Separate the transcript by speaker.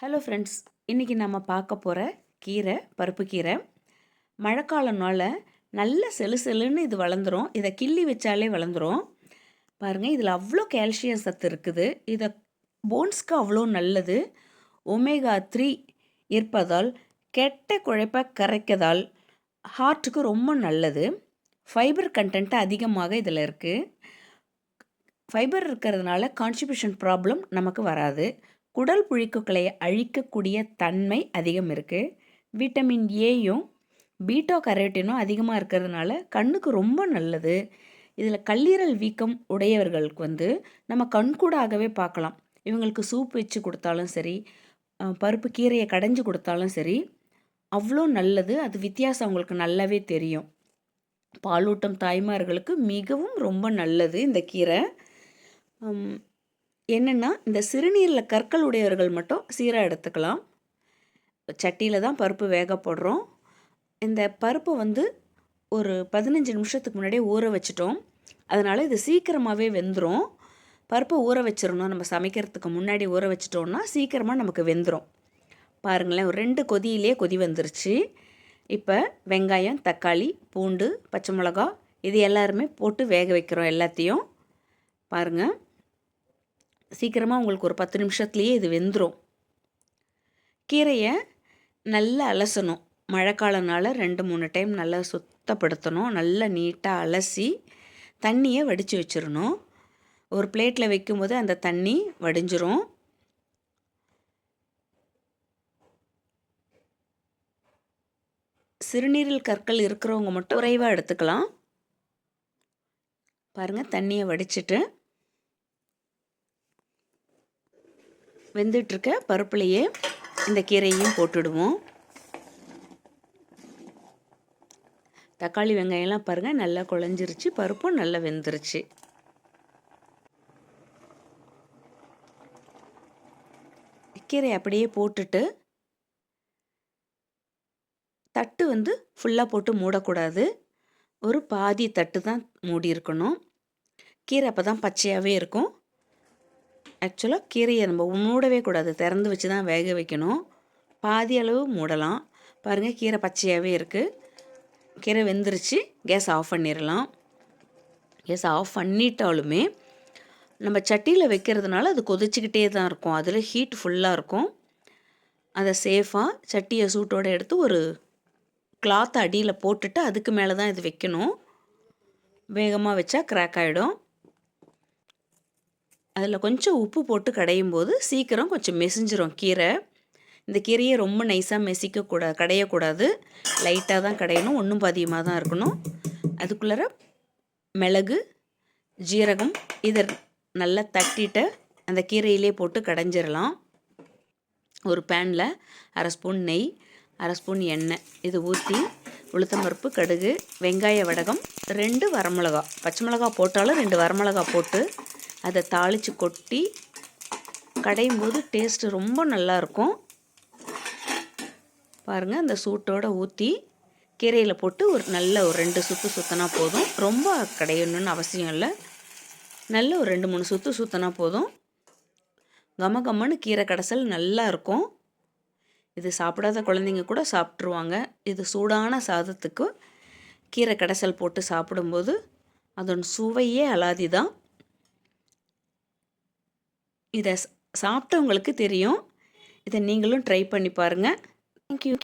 Speaker 1: Hello friends இன்றைக்கி நம்ம பார்க்க போகிற கீரை பருப்பு கீரை. மழைக்காலனால நல்ல செலு செலுன்னு இது வளர்ந்துரும். இதை கிள்ளி வச்சாலே வளர்ந்துடும் பாருங்கள் இதில் அவ்வளோ கால்சியம் சத்து இருக்குது. இதை போன்ஸ்க்கு அவ்வளோ நல்லது. ஒமேகா த்ரீ இருப்பதால் கெட்ட குழைப்பை கரைக்கதால் ஹார்ட்டுக்கு ரொம்ப நல்லது. ஃபைபர் கண்டென்ட் அதிகமாக இதில் இருக்குது ஃபைபர் இருக்கிறதுனால கான்ஸ்டிபியூஷன் ப்ராப்ளம் நமக்கு வராது. குடல் புழிக்குகளை அழிக்கக்கூடிய தன்மை அதிகம் இருக்குது விட்டமின் ஏயும் பீட்டோ கரோட்டினும் அதிகமாக இருக்கிறதுனால கண்ணுக்கு ரொம்ப நல்லது. இதில் கல்லீரல் வீக்கம் உடையவர்களுக்கு வந்து நம்ம கண்கூடாகவே பார்க்கலாம். இவங்களுக்கு சூப் வச்சு கொடுத்தாலும் சரி பருப்பு கீரையை கடைஞ்சி கொடுத்தாலும் சரி அவ்வளோ நல்லது. அது வித்தியாசம் அவங்களுக்கு நல்லாவே தெரியும். பாலூட்டம் தாய்மார்களுக்கு மிகவும் ரொம்ப நல்லது இந்த கீரை. என்னென்னா இந்த சிறுநீரில் கற்கள் உடையவர்கள் மட்டும் சீராக எடுத்துக்கலாம். சட்டியில் தான் பருப்பு வேக போடுறோம். இந்த பருப்பை வந்து ஒரு பதினஞ்சு நிமிஷத்துக்கு முன்னாடியே ஊற வச்சிட்டோம். அதனால் இது சீக்கிரமாகவே வெந்துடும் பருப்பை ஊற வச்சிடணும். நம்ம சமைக்கிறதுக்கு முன்னாடி ஊற வச்சிட்டோம்னா சீக்கிரமாக நமக்கு வெந்துடும் பாருங்களேன் ஒரு ரெண்டு கொதியிலே கொதி வந்துருச்சு. இப்போ வெங்காயம் தக்காளி பூண்டு பச்சை மிளகா இது எல்லாருமே போட்டு வேக வைக்கிறோம் எல்லாத்தையும். பாருங்கள் சீக்கிரமாக உங்களுக்கு ஒரு பத்து நிமிஷத்துலேயே இது வெந்துடும் கீரையை நல்லா அலசணும். மழைக்காலனால் ரெண்டு மூணு டைம் நல்லா சுத்தப்படுத்தணும். நல்லா நீட்டாக அலசி தண்ணியை வடித்து வச்சிடணும் ஒரு பிளேட்டில் வைக்கும்போது அந்த தண்ணி வடிஞ்சிரும். சிறுநீரில் கற்கள் இருக்கிறவங்க மட்டும் குறைவாக எடுத்துக்கலாம். பாருங்கள் தண்ணியை வடிச்சிட்டு வெந்துட்டுருக்க பருப்புலையே இந்த கீரையும் போட்டுடுவோம். தக்காளி வெங்காயம்லாம் பாருங்கள் நல்லா குழஞ்சிருச்சு பருப்பும் நல்லா வெந்துருச்சு. கீரை அப்படியே போட்டுட்டு தட்டு வந்து ஃபுல்லாக போட்டு மூடக்கூடாது. ஒரு பாதி தட்டு தான் மூடி இருக்கணும் கீரை அப்போ தான் பச்சையாகவே இருக்கும். ஆக்சுவலாக கீரையை நம்ம மூடவே கூடாது. திறந்து வச்சு தான் வேக வைக்கணும். பாதி அளவு மூடலாம். பாருங்கள் கீரை பச்சையாகவே இருக்குது கீரை வெந்துருச்சு. கேஸ் ஆஃப் பண்ணிடலாம் கேஸ் ஆஃப் பண்ணிட்டாலுமே நம்ம சட்டியில் வைக்கிறதுனால அது கொதிச்சிக்கிட்டே தான் இருக்கும். அதில் ஹீட் ஃபுல்லாக இருக்கும். அதை சேஃபாக சட்டியை சூட்டோடு எடுத்து ஒரு கிளாத் அடியில் போட்டுட்டு அதுக்கு மேலே தான் இது வைக்கணும். வேகமாக வச்சா கிராக் ஆகிடும் அதில் கொஞ்சம் உப்பு போட்டு கடையும் போது சீக்கிரம் கொஞ்சம் மெசிஞ்சிரும் கீரை. இந்த கீரையை ரொம்ப நைஸாக மெசிக்கக்கூடா கடையக்கூடாது. லைட்டாக தான் கடையணும் ஒன்றும் பாதியமாக தான் இருக்கணும். அதுக்குள்ளார மிளகு ஜீரகம் இதை நல்லா தட்டிட்டு அந்த கீரையிலே போட்டு கடைஞ்சிடலாம் ஒரு பேனில் அரை ஸ்பூன் நெய் அரை ஸ்பூன் எண்ணெய் இது ஊற்றி உளுத்தம்பருப்பு கடுகு வெங்காய வடகம் ரெண்டு வரமிளகா. பச்சை மிளகா போட்டாலும் ரெண்டு வரமிளகா போட்டு அதை தாளித்து கொட்டி கடையும் போது டேஸ்ட்டு ரொம்ப நல்லாயிருக்கும். பாருங்கள் அந்த சூட்டோடு ஊற்றி கீரையில் போட்டு ஒரு நல்ல ஒரு ரெண்டு சுற்று சுற்றினா போதும். ரொம்ப கடையணுன்னு அவசியம் இல்லை. நல்ல ஒரு ரெண்டு மூணு சுற்று சுற்றினா போதும். கம கம்மன்னு கீரை கடைசல் நல்லா இருக்கும் இது சாப்பிடாத குழந்தைங்க கூட சாப்பிட்ருவாங்க இது சூடான சாதத்துக்கு கீரை கடைசல் போட்டு சாப்பிடும்போது அதன் சுவையே அலாதி தான். இதை சாப்பிட்டவங்களுக்கு தெரியும். இதை நீங்களும் ட்ரை பண்ணி பாருங்கள் தேங்க்யூ